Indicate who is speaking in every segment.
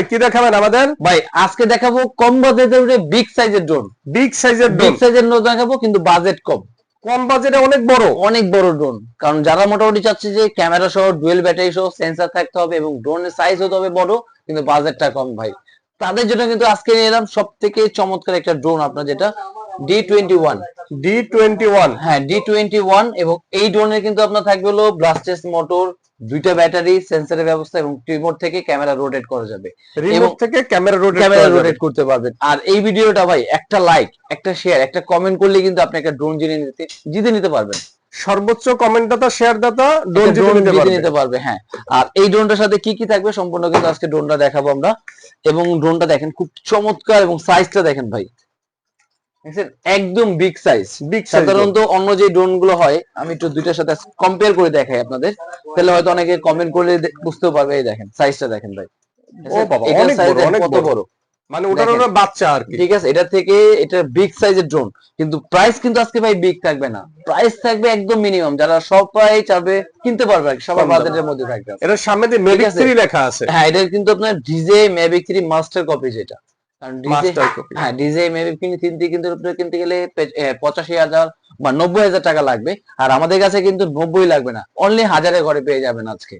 Speaker 1: ভাই কি দেখাবেন আমাদের?
Speaker 2: ভাই আজকে দেখাবো কম বাজেটের বিগ সাইজের ড্রোন
Speaker 1: বিগ সাইজের
Speaker 2: বিগ সাইজের ড্রোন দেখাবো কিন্তু বাজেট কম।
Speaker 1: কম বাজেটে অনেক বড়?
Speaker 2: অনেক বড় ড্রোন কারণ যারা মোটামুটি চাচ্ছে যে ক্যামেরা সহ ডুয়েল ব্যাটারি সহ সেন্সার থাকতে হবে এবং ড্রোনের সাইজ হতে হবে বড় কিন্তু বাজেটটা কম ভাই। তাদের জন্য কিন্তু আজকে নিয়ে এলাম সব থেকে চমৎকার একটা ড্রোন আপনার যেটা D twenty one
Speaker 1: D twenty one
Speaker 2: হ্যাঁ ডি টোয়েন্টি ওয়ান এবং এই ড্রোনের কিন্তু আপনার থাকবে হলো ব্লাস্টেস মোটর দুইটা ব্যাটারি সেন্সরের ব্যবস্থা এবং রিমোট থেকে ক্যামেরা রোটেট করা যাবে।
Speaker 1: রিমোট থেকে ক্যামেরা রোটেট
Speaker 2: ক্যামেরা রোটেট করতে পারবেন। আর এই ভিডিওটা ভাই একটা লাইক একটা শেয়ার একটা কমেন্ট করলে কিন্তু আপনি একটা ড্রোন জিতে নিতে জিতে নিতে পারবেন।
Speaker 1: সর্বোচ্চ কমেন্ট দাতা শেয়ার দাতা ড্রোন জিতে নিতে পারবে।
Speaker 2: হ্যাঁ। আর এই ড্রোনটার সাথে কি কি থাকবে সম্পূর্ণ কিন্তু আজকে ড্রোনটা দেখাবো আমরা। এবং ড্রোনটা দেখেন খুব চমৎকার এবং সাইজটা দেখেন ভাই। একদম বিগ সাইজ
Speaker 1: বিগ
Speaker 2: সাধারণত অন্য যে ড্রোনগুলো হয় আমি একটু দুইটার সাথে কম্পেয়ার করে দেখাই আপনাদের। তাহলে হয়তো অনেকে কমেন্ট করলে বুঝতেও পারবে এই দেখেন সাইজটা দেখেন ভাই।
Speaker 1: ও বাবা, অনেক বড়, অনেক বড়।
Speaker 2: বড়?
Speaker 1: মানে ওটার ওটা বাচ্চা আর কি।
Speaker 2: ঠিক আছে এটা থেকে এটা বিগ সাইজের ড্রোন কিন্তু প্রাইস কিন্তু আজকে ভাই বিগ থাকবে না। প্রাইস থাকবে একদম মিনিমাম যারা সবাই চাবে কিনতে পারবে আর সবার বাজেটের মধ্যে থাকবে
Speaker 1: সামনে
Speaker 2: আছে।
Speaker 1: লেখা আছে।
Speaker 2: হ্যাঁ এটা কিন্তু আপনার ডিজে মাস্টার কপি যেটা। কারণ ডিজে হ্যাঁ ডিজে কিন্তু আপনার কিনতে গেলে পঁচাশি হাজার বা নব্বই হাজার টাকা লাগবে আর আমাদের কাছে কিন্তু নব্বই লাগবে না। অনলি হাজারের ঘরে পেয়ে যাবেন আজকে।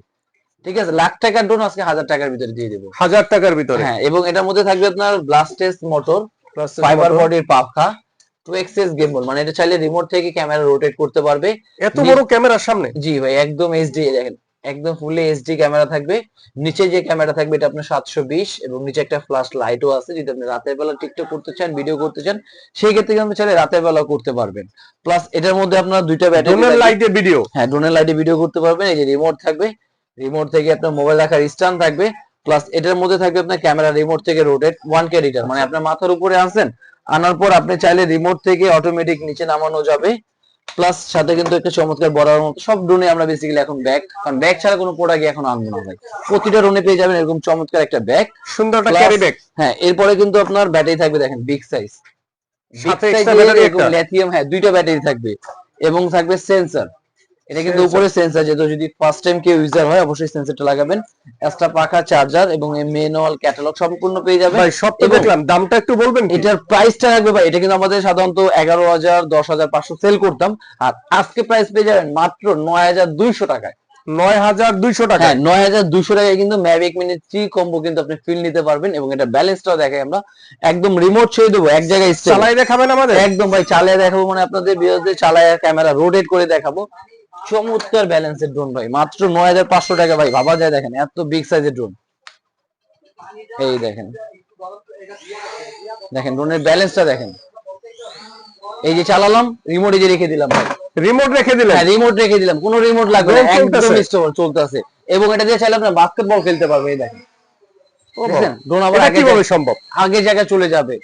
Speaker 2: ঠিক আছে? লাখ টাকার ড্রোন আজকে হাজার টাকার ভিতরে দিয়ে দেবো।
Speaker 1: হাজার টাকার ভিতরে?
Speaker 2: হ্যাঁ এবং এটার মধ্যে থাকবে আপনার ব্লাস্টেস মোটর ফাইবার। বডির পাখা টু এক্সেস গেমবল মানে এটা চাইলে রিমোট থেকে ক্যামেরা রোটেট করতে পারবে।
Speaker 1: এত বড় ক্যামেরার সামনে?
Speaker 2: জি ভাই একদম এইচডি দেখেন। একদম ফুলি এইচডি ক্যামেরা থাকবে। নিচে যে ক্যামেরা থাকবে এটা আপনার সাতশো বিশ এবং নিচে একটা ফ্ল্যাশ লাইটও আছে। যদি আপনি রাতের বেলা টিকটক করতে চান ভিডিও করতে চান সেই ক্ষেত্রে কিন্তু চাইলে রাতের বেলা করতে পারবেন। প্লাস এটার মধ্যে আপনার দুইটা ব্যাটারি
Speaker 1: ড্রোনের লাইটে ভিডিও
Speaker 2: হ্যাঁ ড্রোনের লাইটে ভিডিও করতে পারবেন। এই যে রিমোট থাকবে। রিমোট থেকে আপনার মোবাইল রাখার স্ট্যান্ড থাকবে। প্লাস এটার মধ্যে থাকবে আপনার ক্যামেরা রিমোট থেকে রোটেট ওয়ান কে রিটার মানে আপনার মাথার উপরে আনছেন আনার পর আপনি চাইলে রিমোট থেকে অটোমেটিক নিচে নামানো যাবে। প্লাস সাথে কিন্তু একটা চমৎকার বড়ার মতো সব ড্রোনে আমরা বেসিক্যালি এখন ব্যাগ কারণ ব্যাগ ছাড়া কোনো প্রোডাক্ট এখন আনব না ভাই। প্রতিটা ড্রোনে পেয়ে যাবেন এরকম চমৎকার একটা ব্যাগ
Speaker 1: সুন্দর একটা ক্যারি ব্যাগ
Speaker 2: হ্যাঁ এরপরে কিন্তু আপনার ব্যাটারি থাকবে দেখেন বিগ সাইজ
Speaker 1: সাথে এক্সট্রা ব্যাটারি একটা।
Speaker 2: লিথিয়াম হ্যাঁ দুইটা ব্যাটারি থাকবে। এবং থাকবে সেন্সর এটা কিন্তু উপরে সেন্সর যেহেতু যদি ফার্স্ট টাইম কেউ ইউজার হয় অবশ্যই সেন্সরটা লাগাবেন। এক্সট্রা পাখা চার্জার এবং ম্যানুয়াল ক্যাটালগ সম্পূর্ণ পেয়ে যাবেন।
Speaker 1: ভাই সব তো দেখলাম। দামটা একটু বলবেন
Speaker 2: এটার প্রাইসটা রাখবে ভাই। এটা কিন্তু আমাদের সাধারণত এগারো হাজার দশ হাজার পাঁচশো সেল করতাম। আর আজকে প্রাইস পেয়ে যাবেন মাত্র নয় হাজার দুইশো টাকায়।
Speaker 1: নয় হাজার দুইশো টাকা
Speaker 2: হ্যাঁ নয় হাজার দুইশো টাকায় কিন্তু ম্যাভিক মিনি থ্রি কম্বো কিন্তু আপনি ফিল নিতে পারবেন এবং এটা ব্যালেন্সটাও দেখাই আমরা। একদম রিমোট ছেড়ে দেবো এক জায়গায়।
Speaker 1: চালাই দেখাবেন আমাদের?
Speaker 2: একদম ভাই চালিয়ে দেখাবো মানে আপনাদের বিরুদ্ধে চালায় ক্যামেরা রোটেট করে দেখাবো। চমৎকার ব্যালেন্সের ড্রোন ভাই। মাত্র নয় হাজার পাঁচশো টাকা ভাই। ভাবা যায় দেখেন এত বিগ সাইজের ড্রোন এই দেখেন। দেখেন ড্রোনের ব্যালেন্সটা দেখেন। এই যে চালালাম রিমোট এই যে রেখে দিলাম ভাই।
Speaker 1: রিমোট রেখে দিলাম
Speaker 2: হ্যাঁ রিমোট রেখে দিলাম। কোনো রিমোট লাগবে না একদম। স্টেবল চলতেছে। এবং এটা দিয়ে চাইলে আপনার বাস্কেটবল খেলতে পারবে এই দেখেন। ড্রোন আবার আগে
Speaker 1: কীভাবে সম্ভব?
Speaker 2: আগে জায়গায় চলে যাবে।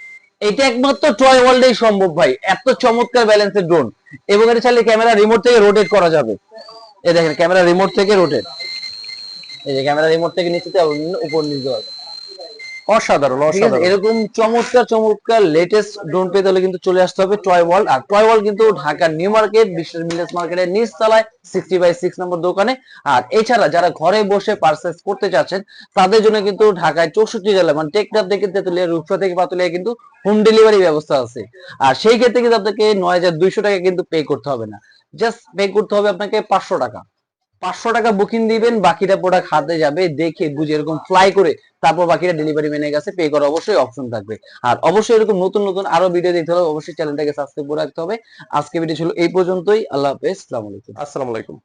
Speaker 2: এটা একমাত্র টয় ওয়ার্ল্ডেই সম্ভব ভাই। এত চমৎকার ব্যালেন্সের ড্রোন এবং এটা চাইলে ক্যামেরা রিমোট থেকে রোটেট করা যাবে। এই দেখেন, ক্যামেরা রিমোট থেকে রোটেট এই যে ক্যামেরা রিমোট থেকে নিচে উপর নিচে যাবে।
Speaker 1: অসাধারণ অসাধারণ।
Speaker 2: এরকম চমৎকার চমৎকার লেটেস্ট ড্রোন পেতে হলে কিন্তু চলে আসতে হবে টয় ওয়ার্ল্ড আর টয় ওয়ার্ল্ড কিন্তু ঢাকার নিউ মার্কেট বিশ্বের মিলেস মার্কেটের নিচ তলায় সিক্সটি বাই সিক্স নম্বর দোকানে। আর এছাড়া যারা ঘরে বসে পার্সেস করতে চাচ্ছেন তাদের জন্য কিন্তু ঢাকায় চৌষট্টি জেলা মানে টেকনাফ থেকে তেতুলিয়া রূপসা থেকে পাতুলিয়া কিন্তু হোম ডেলিভারি ব্যবস্থা আছে। আর সেই ক্ষেত্রে কিন্তু আপনাকে নয় হাজার দুইশো টাকা কিন্তু পে করতে হবে না। জাস্ট পে করতে হবে আপনাকে পাঁচশো টাকা। পাঁচশো টাকা বুকিং দিবেন, বাকিটা প্রোডাক্ট হাতে যাবে, দেখে বুঝে এরকম ফ্লাই করে তারপর বাকিটা ডেলিভারি ম্যানের কাছে পে করা অবশ্যই অপশন থাকবে। আর অবশ্যই এরকম নতুন নতুন আরও ভিডিও দেখতে হবে অবশ্যই চ্যানেলটাকে সাবস্ক্রাইব করে রাখতে হবে। আজকে ভিডিও ছিল এই পর্যন্তই। আল্লাহ হাফেজ। আসসালামু আলাইকুম।
Speaker 1: আসসালামু আলাইকুম।